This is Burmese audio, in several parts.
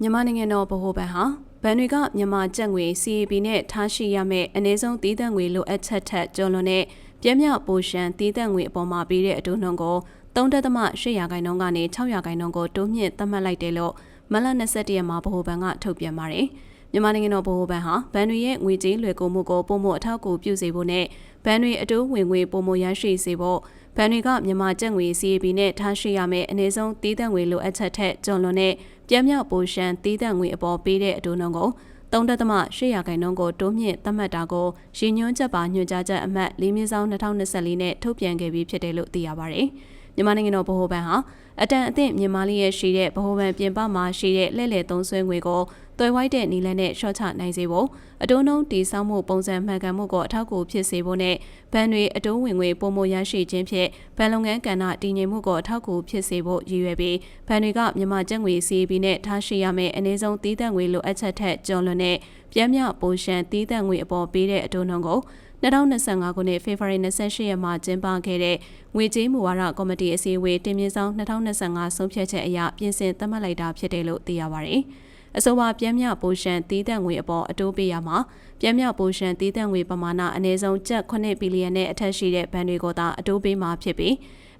မြန်မာနိုင်ငံတော်ဗဟိုဘဏ်ဟာဘဏ်တွေကမြန်မာကျပ်ငွေ CAB နဲ့ထားရှိရမယ့်အနည်းဆုံးတည်တံ့ငွေလိုအပ်ချက်ထက်ကျော်လွန်တဲ့ပြည့်မြောက်ပိုရှန်တည်တံ့ငွေအပေါ်မှာပေးတဲ့အတူနှုန်းကို3.8ရာခိုင်နှုန်းကနေ6ရာခိုင်နှုန်းကိုတိုးမြင့်သတ်မှတ်လိုက်တယ်လို့မလ21ရက်မှာဗဟိုဘဏ်ကထုတ်ပြန်ပါတယ်။မြန်မာနိုင်ငံတော်ဗဟိုဘဏ်ဟာဘဏ်တွေရဲ့ငွေကြေးလွှဲကူမှုကိုပုံမှုအထောက်အကူပြုစေဖို့နဲ့ဘဏ်တွေအတိုးဝင်ငွေပုံမှုရရှိစေဖို့ဘဏ်တွေကမြန်မာကျပ်ငွေ CAB နဲ့ထားရှိရမယ့်အနည်းဆုံးတည်တံ့ငွေလိုအပ်ချက်ထက်ကျော်လွန်တဲ့ ပြည့်မြောက်ပိုရှန်တည်တံ့ငွေအပေါ်ပေးတဲ့အတူနှုန်းကို3.8ရာခိုင်နှုန်းကိုတိုးမြင့်သတ်မှတ်တာကိုရည်ညွှန်းချက်ပါညွှန်ကြားချက်အမှတ်၄မြင်းဆောင်2024နဲ့ထုတ်ပြန်ခဲ့ပြီးဖြစ်တယ်လို့သိရပါတယ်။မြန်မာနိုင်ငံတော်ဗဟိုဘဏ်ဟာအတန်အသင့်မြန်မာလျက်ရှိတဲ့ဗဟိုဘဏ်ပြင်ပမှာရှိတဲ့လက်လက်သုံးဆွဲငွေကို သွယ်ဝိုက်တဲ့နီလန်းနဲ့ရှော့ချနိုင်စေဖို့အတိုးနှုန်းတည်ဆောက်မှုပုံစံမှန်ကန်မှုကိုအထောက်အကူဖြစ်စေဖို့နဲ့ဘဏ်တွေအတိုးဝင်ငွေပုံမရရှိခြင်းဖြင့်ဘဏ်လုပ်ငန်းကဏ္ဍတည်ငြိမ်မှုကိုအထောက်အကူဖြစ်စေဖို့ရည်ရွယ်ပြီးဘဏ်တွေကမြန်မာကျပ်ငွေ CAB နဲ့ထားရှိရမယ့်အနည်းဆုံးတည်တံ့ငွေလိုအပ်ချက်ထက်ကျော်လွန်တဲ့ပြည့်မြောက်ပိုရှန်တည်တံ့ငွေအပေါ်ပေးတဲ့အတိုးနှုန်းကို2025ခုနှစ်ဖေဖော်ဝါရီ28ရက်မှာကျင်းပခဲ့တဲ့ငွေကြေးမူဝါဒကော်မတီအစည်းအဝေးတင်ပြဆောင်2025ဆုံးဖြတ်ချက်အရပြင်ဆင်သတ်မှတ်လိုက်တာဖြစ်တယ်လို့သိရပါတယ်။ အဆိုပါပြင်းမြပိုရှန်တီးတန့်ငွေအပေါ်အတိုးပေးရမှာပြင်းမြပိုရှန်တီးတန့်ငွေပမာဏအနည်းဆုံးကျပ်9ဘီလီယံနဲ့အထက်ရှိတဲ့ဘဏ်တွေကိုသာအတိုးပေးမှာဖြစ်ပြီး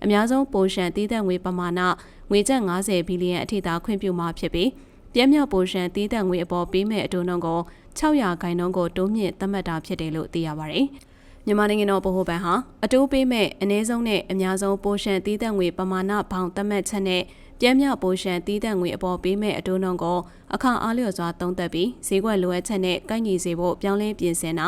အများဆုံးပိုရှန်တီးတန့်ငွေပမာဏငွေကျပ်90ဘီလီယံအထိသာခွင့်ပြုမှာဖြစ်ပြီးပြင်းမြပိုရှန်တီးတန့်ငွေအပေါ်ပေးမဲ့အတိုးနှုန်းကို600ခိုင်နှုန်းကိုတိုးမြင့်သတ်မှတ်တာဖြစ်တယ်လို့သိရပါတယ်။မြန်မာနိုင်ငံတော်ဗဟိုဘဏ်ဟာအတိုးပေးမဲ့အနည်းဆုံးနဲ့အများဆုံးပိုရှန်တီးတန့်ငွေပမာဏဘောင်သတ်မှတ်ချက်နဲ့ ပြင်းမြောက်ပိုရှန်တီးတန့်ငွေအပေါ်ပေးမဲ့အတိုးနှုန်းကိုအခါအားလျော်စွာသုံးသပ်ပြီးဈေးကွက်လိုအပ်ချက်နဲ့ကိုက်ညီစေဖို့ပြောင်းလဲပြင်ဆင်တာ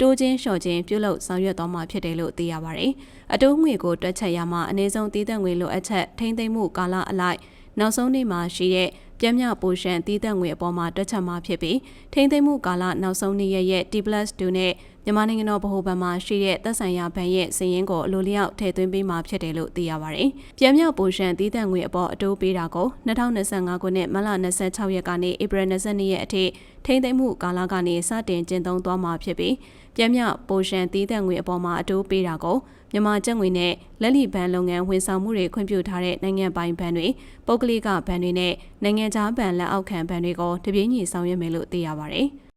တိုးချင်းလျှော့ချင်းပြုလုပ်ဆောင်ရွက်သွားမှာဖြစ်တယ်လို့သိရပါတယ်။အတိုးငွေကိုတွက်ချက်ရမှာအနည်းဆုံးတီးတန့်ငွေလိုအပ်ချက်ထိမ့်သိမ်းမှုကာလအလိုက်နောက်ဆုံးနေ့မှာရှိတဲ့ပြင်းမြပိုရှန်တီးသက်ငွေအပေါ်မှာတွက်ချက်မှာဖြစ်ပြီးထိမ့်သိမ်းမှုကာလနောက်ဆုံးနေ့ရဲ့ T+2 နဲ့ မြန်မာနိုင်ငံတော်ဗဟိုဘဏ်မှာရှိတဲ့သက်ဆိုင်ရာဘဏ်ရဲ့စည်ရင်းကိုအလိုလျောက်ထည့်သွင်းပေးမှာဖြစ်တယ်လို့သိရပါတယ်။ပြင်းမြပိုရှန်တီးသက်ငွေအပေါ်အတိုးပေးတာကို2025ခုနှစ်မလ26ရက်ကနေဧပြီ22ရက်အထိထိမ့်သိမ်းမှုကာလကနေစတင်ကျင်းသုံးသွားမှာဖြစ်ပြီးပြင်းမြပိုရှန်တီးသက်ငွေအပေါ်မှာအတိုးပေးတာကိုမြန်မာကျပ်ငွေနဲ့လက်လီဘဏ်လုပ်ငန်းဝန်ဆောင်မှုတွေခွင့်ပြုထားတဲ့နိုင်ငံပိုင်ဘဏ်တွေပုဂ္ဂလိကဘဏ်တွေနဲ့နိုင်ငံခြားဘဏ်လက်အောက်ခံဘဏ်တွေကိုတပြေးညီဆောင်ရွက်မယ်လို့သိရပါတယ်။